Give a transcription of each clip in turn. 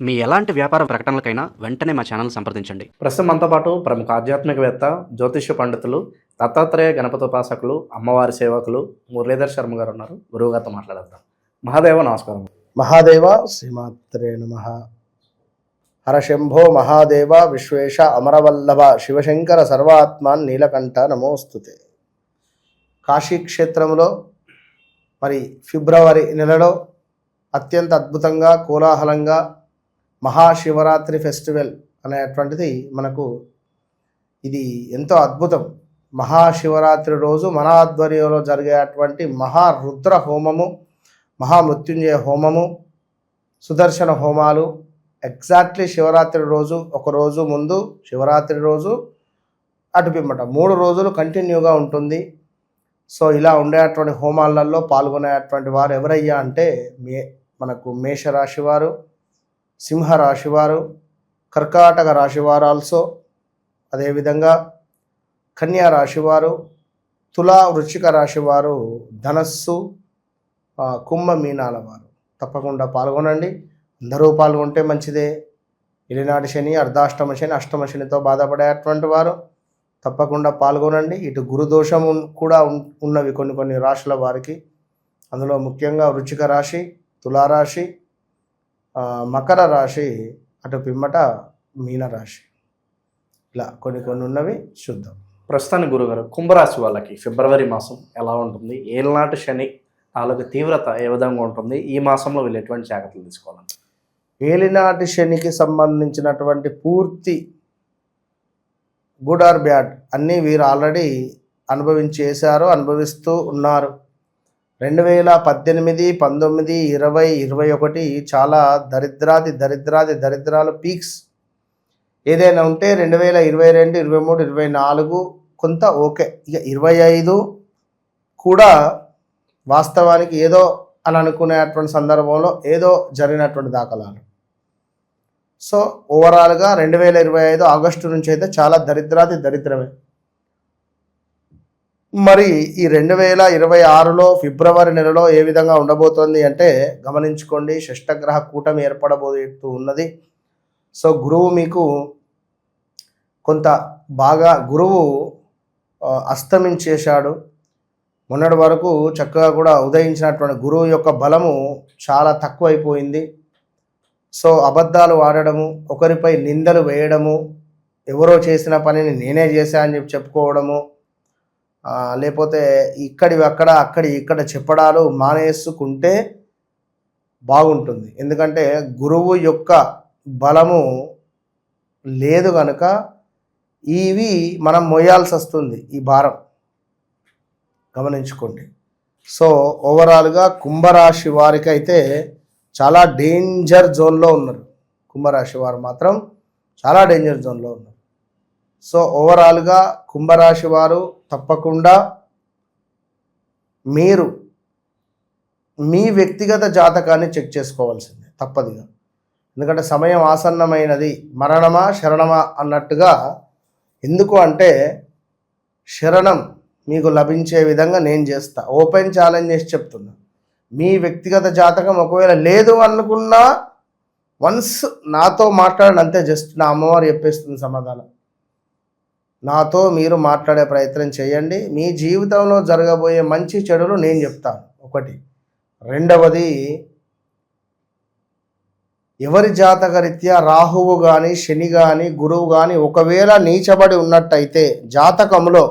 మీ ఎలాంటి వ్యాపార ప్రకటనలకైనా వెంటనే మా ఛానల్ సంప్రదించండి. ప్రస్తుతం మనతో పాటు ప్రముఖ ఆధ్యాత్మికవేత్త జ్యోతిష్య పండితులు దత్తాత్రేయ గణపతి ఉపాసకులు అమ్మవారి సేవకులు మురళీధర్ శర్మ గారు ఉన్నారు. గురువు గారితో మాట్లాడేద్దాం. మహాదేవ నమస్కారం. మహాదేవ శ్రీమాత్రే నమ. హరశంభో మహాదేవ విశ్వేశ అమరవల్లభ శివశంకర సర్వాత్మాన్ నీలకంఠ నమోస్తుతే. కాశీ క్షేత్రంలో మరి ఫిబ్రవరి నెలలో అత్యంత అద్భుతంగా కోలాహలంగా మహాశివరాత్రి ఫెస్టివల్ అనేటువంటిది మనకు ఇది ఎంతో అద్భుతం. మహాశివరాత్రి రోజు మన ఆధ్వర్యంలో జరిగేటువంటి మహారుద్ర హోమము మహామృత్యుంజయ హోమము సుదర్శన హోమాలు ఎగ్జాక్ట్లీ శివరాత్రి రోజు ఒక రోజు ముందు శివరాత్రి రోజు అటుపిమ్మట మూడు రోజులు కంటిన్యూగా ఉంటుంది. సో ఇలా ఉండేటువంటి హోమాలలో పాల్గొనేటువంటి వారు ఎవరయ్యా అంటే మే మనకు మేషరాశి వారు సింహరాశి వారు కర్కాటక రాశి వారు ఆల్సో అదేవిధంగా కన్యా రాశివారు తులా వృశ్చిక రాశి వారు ధనస్సు ఆ, కుంభ మీనాల వారు. తప్పకుండా పాల్గొనండి. అందరూ పాల్గొంటే మంచిదే. ఇలినాటి శని అర్ధాష్టమ శని అష్టమ శనితో బాధపడేటువంటి వారు తప్పకుండా పాల్గొనండి. ఇటు గురుదోషం కూడా ఉన్నవి కొన్ని కొన్ని రాశుల వారికి. అందులో ముఖ్యంగా వృచ్చిక రాశి తులారాశి మకర రాశి అటు పిమ్మట మీనరాశి ఇలా కొన్ని కొన్ని ఉన్నవి చూద్దాం. ప్రస్తుతానికి గురుగారు కుంభరాశి వాళ్ళకి ఫిబ్రవరి మాసం ఎలా ఉంటుంది? ఏళ్ళనాటి శని తాలూకు తీవ్రత ఏ విధంగా ఉంటుంది? ఈ మాసంలో వీళ్ళు ఎటువంటి జాగ్రత్తలు తీసుకోవాలండి ఏలినాటి శనికి సంబంధించినటువంటి పూర్తి గుడ్ ఆర్ బ్యాడ్ అన్నీ వీరు ఆల్రెడీ అనుభవించేశారు అనుభవిస్తూ ఉన్నారు. రెండు వేల పద్దెనిమిది పంతొమ్మిది ఇరవై ఇరవై ఒకటి చాలా దరిద్రాది దరిద్రాది దరిద్రాలు పీక్స్. ఏదైనా ఉంటే రెండు వేల ఇరవై రెండు ఇరవై మూడు ఇరవై నాలుగు కొంత ఓకే. ఇక ఇరవై ఐదు కూడా వాస్తవానికి ఏదో అని అనుకునేటువంటి సందర్భంలో ఏదో జరిగినటువంటి దాఖలాలు. సో ఓవరాల్గా రెండు వేల ఇరవై ఐదు ఆగస్టు నుంచి అయితే చాలా దరిద్రాది దరిద్రమే. మరి ఈ రెండు వేల ఇరవై ఆరులో ఫిబ్రవరి నెలలో ఏ విధంగా ఉండబోతోంది అంటే గమనించుకోండి షష్టగ్రహ కూటమి ఏర్పడబోతూ ఉన్నది. సో గురువు మీకు కొంత బాగా గురువు అస్తమించేశాడు మొన్నటి వరకు చక్కగా కూడా ఉదయించినటువంటి గురువు యొక్క బలము చాలా తక్కువైపోయింది. సో అబద్ధాలు ఆడడము ఒకరిపై నిందలు వేయడము ఎవరో చేసిన పనిని నేనే చేశా అని చెప్పి చెప్పుకోవడము లేకపోతే ఇక్కడివి అక్కడ అక్కడి ఇక్కడ చెప్పడాలు మానేసుకుంటే బాగుంటుంది. ఎందుకంటే గురువు యొక్క బలము లేదు కనుక ఇవి మనం మొయ్యాల్సి వస్తుంది ఈ భారం. గమనించుకోండి. సో ఓవరాల్గా కుంభరాశి వారికి అయితే చాలా డేంజర్ జోన్లో ఉన్నారు. కుంభరాశి వారు మాత్రం చాలా డేంజర్ జోన్లో ఉన్నారు. సో ఓవరాల్గా కుంభరాశి వారు తప్పకుండా మీరు మీ వ్యక్తిగత జాతకాన్ని చెక్ చేసుకోవాల్సిందే తప్పదుగా. ఎందుకంటే సమయం ఆసన్నమైనది మరణమా శరణమా అన్నట్టుగా ఎందుకు అంటే శరణం మీకు లభించే విధంగా నేను చేస్తా. ఓపెన్ ఛాలెంజ్ చేసి చెప్తున్నా. మీ వ్యక్తిగత జాతకం ఒకవేళ లేదు అనుకున్నా వన్స్ నాతో మాట్లాడినంతే జస్ట్ నా అమ్మవారు చెప్పేస్తుంది సమాధానం. నాతో మీరు మాట్లాడే ప్రయత్నం చేయండి. మీ జీవితంలో జరగబోయే మంచి చెడులు నేను చెప్తాను ఒకటి. రెండవది ఎవరి జాతకరీత్యా రాహువు కానీ శని కానీ గురువు కానీ ఒకవేళ నీచబడి ఉన్నట్టయితే జాతకంలో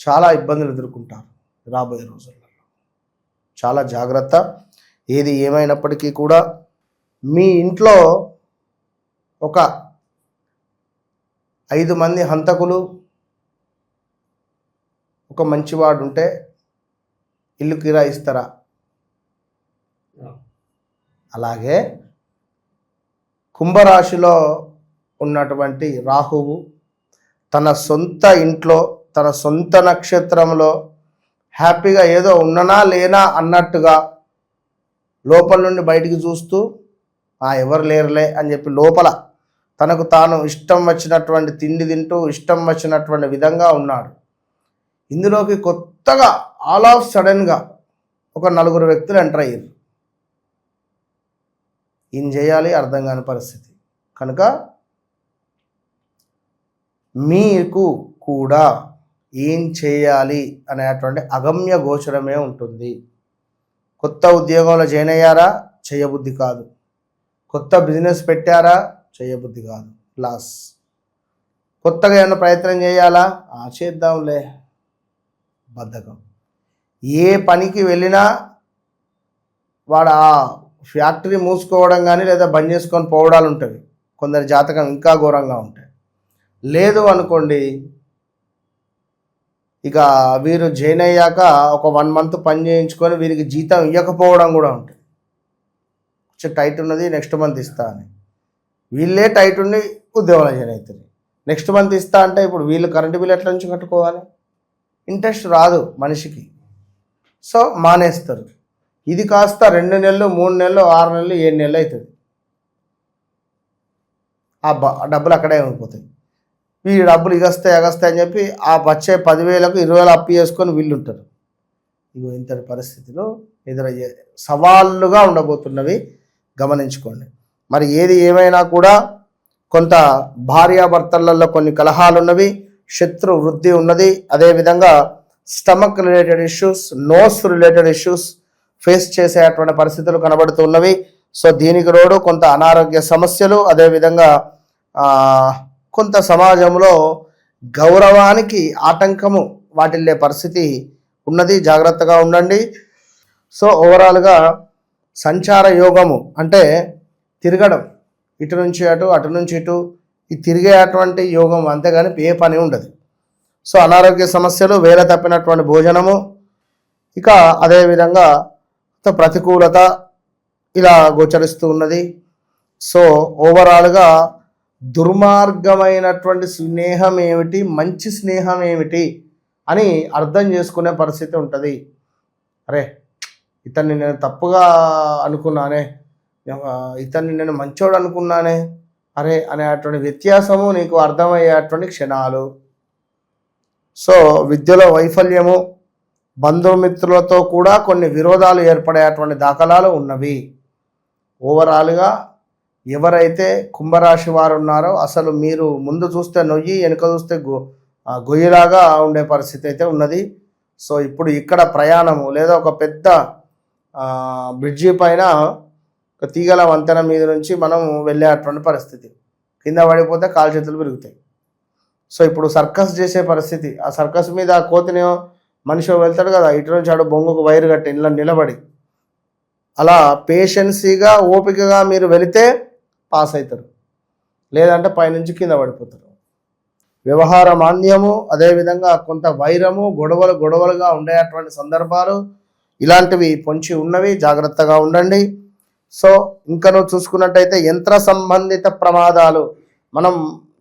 చాలా ఇబ్బందులు ఎదుర్కొంటారు రాబోయే రోజుల్లో. చాలా జాగ్రత్త. ఏది ఏమైనప్పటికీ కూడా మీ ఇంట్లో ఒక ఐదు మంది హంతకులు ఒక మంచివాడు ఉంటే ఇల్లు కిరాయిస్తారా అలాగే కుంభరాశిలో ఉన్నటువంటి రాహువు తన సొంత ఇంట్లో తన సొంత నక్షత్రంలో హ్యాపీగా ఏదో ఉన్ననా లేనా అన్నట్టుగా లోపల నుండి బయటికి చూస్తూ ఆ ఎవరు లేరులే అని చెప్పి లోపల తనకు తాను ఇష్టం వచ్చినటువంటి తిండి తింటూ ఇష్టం వచ్చినటువంటి విధంగా ఉన్నాడు. ఇందులోకి కొత్తగా ఆల్ ఆఫ్ సడన్గా ఒక నలుగురు వ్యక్తులు ఎంటర్ అయ్యారు. ఏం చేయాలి? అర్థం కాని పరిస్థితి. కనుక మీకు కూడా ఏం చేయాలి? అనేటువంటి అగమ్య గోచరమే ఉంటుంది. కొత్త ఉద్యోగంలో జాయిన్ అయ్యారా? చేయబుద్ధి కాదు. కొత్త బిజినెస్ పెట్టారా? చేయబుద్ధి కాదు. లాస్ కొత్తగా ఏమైనా ప్రయత్నం చేయాలా? ఆ చేద్దాంలే. బద్ధకం. ఏ పనికి వెళ్ళినా వాడు ఆ ఫ్యాక్టరీ మూసుకోవడం కానీ లేదా బంద్ చేసుకొని పోవడాలు ఉంటుంది కొందరి జాతకం ఇంకా ఘోరంగా ఉంటాయి. లేదు అనుకోండి ఇక వీరు జాయిన్ అయ్యాక ఒక వన్ మంత్ పని చేయించుకొని వీరికి జీతం ఇవ్వకపోవడం కూడా ఉంటుంది కొంచెం టైట్ ఉన్నది నెక్స్ట్ మంత్ ఇస్తా అని. వీళ్ళే టైట్ ఉండి ఉద్యోగాలు జాయిన్ అవుతుంది నెక్స్ట్ మంత్ ఇస్తా అంటే ఇప్పుడు వీళ్ళు కరెంటు బిల్ ఎట్లా నుంచి కట్టుకోవాలి? ఇంట్రెస్ట్ రాదు మనిషికి. సో మానేస్తారు. ఇది కాస్త రెండు నెలలు మూడు నెలలు ఆరు నెలలు ఏడు నెలలు అవుతుంది ఆ బ డబ్బులు అక్కడే ఉండిపోతాయి. ఈ డబ్బులు ఇగస్తాయి ఎగస్తాయి అని చెప్పి ఆ వచ్చే పదివేలకు ఇరవై వేలు అప్పు చేసుకొని వీళ్ళు ఉంటారు ఇగో ఇంతటి పరిస్థితిలో ఎదురయ్యే సవాళ్ళుగా ఉండబోతున్నవి గమనించుకోండి. మరి ఏది ఏమైనా కూడా కొంత భార్యాభర్తలలో కొన్ని కలహాలు ఉన్నవి శత్రు వృద్ధి ఉన్నది. అదేవిధంగా stomach related issues nose related issues face చేసేటువంటి పరిస్థితులు కనబడుతున్నవి సో దీనికి రోడు కొంత అనారోగ్య సమస్యలు అదేవిధంగా కొంత సమాజంలో గౌరవానికి ఆటంకము వాటిల్లే పరిస్థితి ఉన్నది. జాగ్రత్తగా ఉండండి. సో ఓవరాల్గా సంచార యోగము అంటే తిరగడం. ఇటు నుంచి అటు అటు నుంచి ఇటు ఈ తిరిగేటువంటి యోగం అంతేగాని ఏ పని ఉండదు. సో అనారోగ్య సమస్యలు వేల తప్పినటువంటి భోజనము ఇక అదేవిధంగా ప్రతికూలత ఇలా గోచరిస్తూ ఉన్నది. సో ఓవరాల్గా దుర్మార్గమైనటువంటి స్నేహం ఏమిటి మంచి స్నేహం ఏమిటి అని అర్థం చేసుకునే పరిస్థితి ఉంటుంది. అరే ఇతన్ని నేను తప్పుగా అనుకున్నానే ఇతన్ని నేను మంచోడు అనుకున్నానే. అరే అనేటువంటి వ్యత్యాసము నీకు అర్థమయ్యేటువంటి క్షణాలు. సో విద్యలో వైఫల్యము బంధుమిత్రులతో కూడా కొన్ని విరోధాలు ఏర్పడేటువంటి దాఖలాలు ఉన్నవి. ఓవరాల్గా ఎవరైతే కుంభరాశి వారు ఉన్నారో అసలు మీరు ముందు చూస్తే నొయ్యి వెనుక చూస్తే గొ గొయ్యిలాగా ఉండే పరిస్థితి అయితే ఉన్నది. సో ఇప్పుడు ఇక్కడ ప్రయాణము లేదా ఒక పెద్ద బ్రిడ్జి పైన ఒక తీగల వంతెన మీద నుంచి మనం వెళ్ళేటువంటి పరిస్థితి. కింద పడిపోతే కాలు చేతులు పెరుగుతాయి సో ఇప్పుడు సర్కస్ చేసే పరిస్థితి. ఆ సర్కస్ మీద ఆ కోతిని మనిషి వెళ్తాడు కదా ఇటు నుంచి ఆడు బొంగుకు వైరు కట్టి ఇలా నిలబడి. అలా పేషెన్సీగా ఓపికగా మీరు వెళితే పాస్ అవుతారు లేదంటే పైనుంచి కింద పడిపోతారు. వ్యవహార మాంద్యము అదేవిధంగా కొంత వైరము గొడవలు గొడవలుగా ఉండేటువంటి సందర్భాలు ఇలాంటివి పొంచి ఉన్నవి. జాగ్రత్తగా ఉండండి. సో ఇంకా నువ్వు చూసుకున్నట్టయితే యంత్ర సంబంధిత ప్రమాదాలు మనం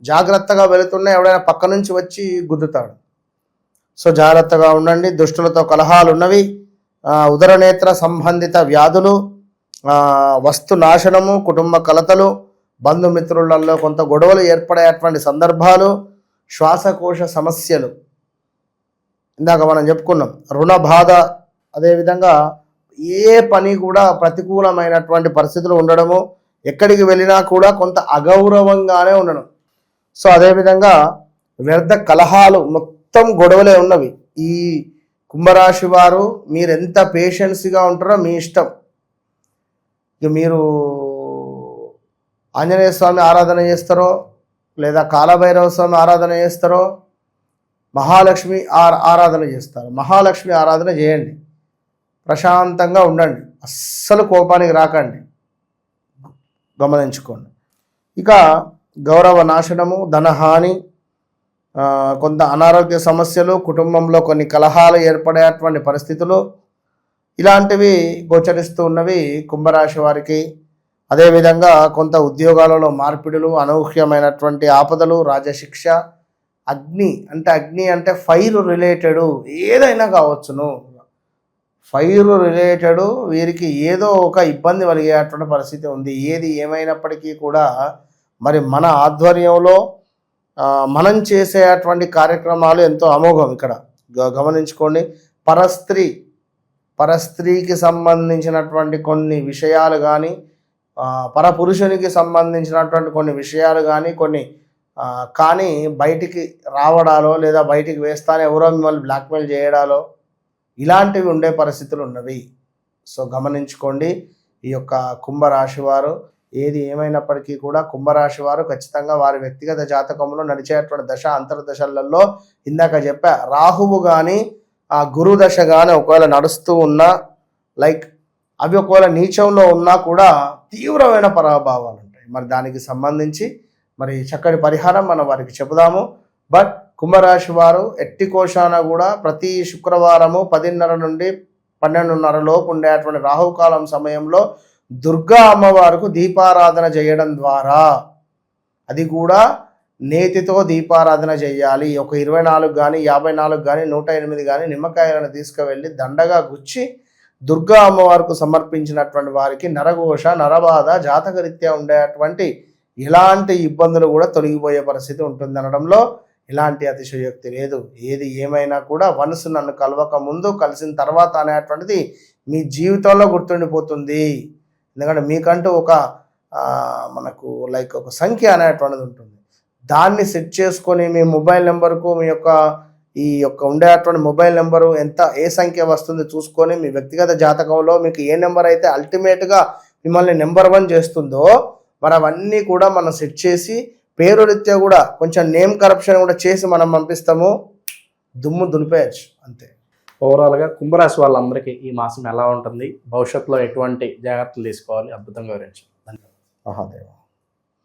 జాగ్రత్తగా వెళుతున్నా ఎవడైనా పక్క నుంచి వచ్చి గుద్దుతాడు. సో జాగ్రత్తగా ఉండండి. దుష్టులతో కలహాలు ఉన్నవి ఉదరనేత్ర సంబంధిత వ్యాధులు వస్తు నాశనము కుటుంబ కలతలు బంధుమిత్రులలో కొంత గొడవలు ఏర్పడేటువంటి సందర్భాలు శ్వాసకోశ సమస్యలు. ఇందాక మనం చెప్పుకున్నాం రుణ బాధ అదేవిధంగా ఏ పని కూడా ప్రతికూలమైనటువంటి పరిస్థితులు ఉండడము ఎక్కడికి వెళ్ళినా కూడా కొంత అగౌరవంగానే ఉండడం. సో అదేవిధంగా వ్యర్థ కలహాలు మొత్తం గొడవలే ఉన్నవి. ఈ కుంభరాశి వారు మీరు ఎంత పేషెన్స్గా ఉంటారో మీ ఇష్టం. ఇక మీరు ఆంజనేయ స్వామి ఆరాధన చేస్తారో లేదా కాలభైరవ స్వామి ఆరాధన చేస్తారో మహాలక్ష్మి ఆరాధన చేస్తారు. మహాలక్ష్మి ఆరాధన చేయండి. ప్రశాంతంగా ఉండండి. అస్సలు కోపానికి రాకండి. గమనించుకోండి. ఇక గౌరవ నాశనము ధనహాని కొంత అనారోగ్య సమస్యలు కుటుంబంలో కొన్ని కలహాలు ఏర్పడేటువంటి పరిస్థితులు ఇలాంటివి గోచరిస్తూ ఉన్నవి కుంభరాశి వారికి. అదేవిధంగా కొంత ఉద్యోగాలలో మార్పిడులు అనూహ్యమైనటువంటి ఆపదలు రాజశిక్ష అగ్ని అంటే అగ్ని అంటే ఫైర్ రిలేటెడ్ ఏదైనా కావచ్చును. ఫైర్ రిలేటెడ్ వీరికి ఏదో ఒక ఇబ్బంది కలిగేటువంటి పరిస్థితి ఉంది. ఏది ఏమైనప్పటికీ కూడా మరి మన ఆధ్వర్యంలో మనం మనం చేసేటువంటి కార్యక్రమాలు ఎంతో అమోఘం ఇక్కడ. గ- గమనించుకోండి. పరస్త్రీ పరస్త్రీకి సంబంధించినటువంటి కొన్ని విషయాలు కానీ పరపురుషునికి సంబంధించినటువంటి కొన్ని విషయాలు కానీ కొన్ని కానీ బయటికి రావడాలో లేదా బయటికి వేస్తానే ఎవరో మిమ్మల్ని బ్లాక్మెయిల్ చేయడాలో ఇలాంటివి ఉండే పరిస్థితులు ఉన్నవి. సో గమనించుకోండి ఈ యొక్క కుంభరాశి వారు ఏది ఏమైనప్పటికీ కూడా కుంభరాశి వారు ఖచ్చితంగా వారి వ్యక్తిగత జాతకంలో నడిచేటువంటి దశ అంతర్దశలలో ఇందాక చెప్పా రాహువు కానీ ఆ గురు దశ కానీ ఒకవేళ నడుస్తూ ఉన్నా లైక్ అవి ఒకవేళ నీచంలో ఉన్నా కూడా తీవ్రమైన ప్రభావాలు ఉంటాయి. మరి దానికి సంబంధించి మరి చక్కటి పరిహారం మనం వారికి చెబుదాము. బట్ కుంభరాశి వారు ఎట్టి కోశాన కూడా ప్రతి శుక్రవారము పదిన్నర నుండి పన్నెండున్నర లోపు ఉండేటువంటి రాహుకాలం సమయంలో దుర్గా అమ్మవారికి దీపారాధన చేయడం ద్వారా అది కూడా నేతితో దీపారాధన చేయాలి. ఒక ఇరవై నాలుగు కానీ యాభై నాలుగు కానీ నూట ఎనిమిది కానీ నిమ్మకాయలను తీసుకువెళ్ళి దండగా గుచ్చి దుర్గా అమ్మవారికి సమర్పించినటువంటి వారికి నరఘోష నరబాధ జాతకరీత్యా ఉండేటువంటి ఎలాంటి ఇబ్బందులు కూడా తొలగిపోయే పరిస్థితి ఉంటుంది ఇలాంటి అతిశయోక్తి లేదు. ఏది ఏమైనా కూడా మనసు నన్ను కలవక ముందు కలిసిన తర్వాత అనేటువంటిది మీ జీవితంలో గుర్తుండిపోతుంది. ఎందుకంటే మీకంటూ ఒక మనకు లైక్ ఒక సంఖ్య అనేటువంటిది ఉంటుంది. దాన్ని సెట్ చేసుకొని మీ మొబైల్ నెంబర్కు మీ యొక్క ఈ యొక్క ఉండేటువంటి మొబైల్ నెంబరు ఎంత ఏ సంఖ్య వస్తుంది చూసుకొని మీ వ్యక్తిగత జాతకంలో మీకు ఏ నెంబర్ అయితే అల్టిమేట్గా మిమ్మల్ని నెంబర్ వన్ చేస్తుందో మరి అవన్నీ కూడా మనం సెట్ చేసి పేరు రీత్యా కూడా కొంచెం నేమ్ కరప్షన్ కూడా చేసి మనం పంపిస్తాము. దుమ్ము దులిపేయచ్చు అంతే. ఓవరాల్గా కుంభరాశి వాళ్ళందరికీ ఈ మాసం ఎలా ఉంటుంది? భవిష్యత్తులో ఎటువంటి జాగ్రత్తలు తీసుకోవాలి? అద్భుతంగా వివరించారు. మహాదేవ.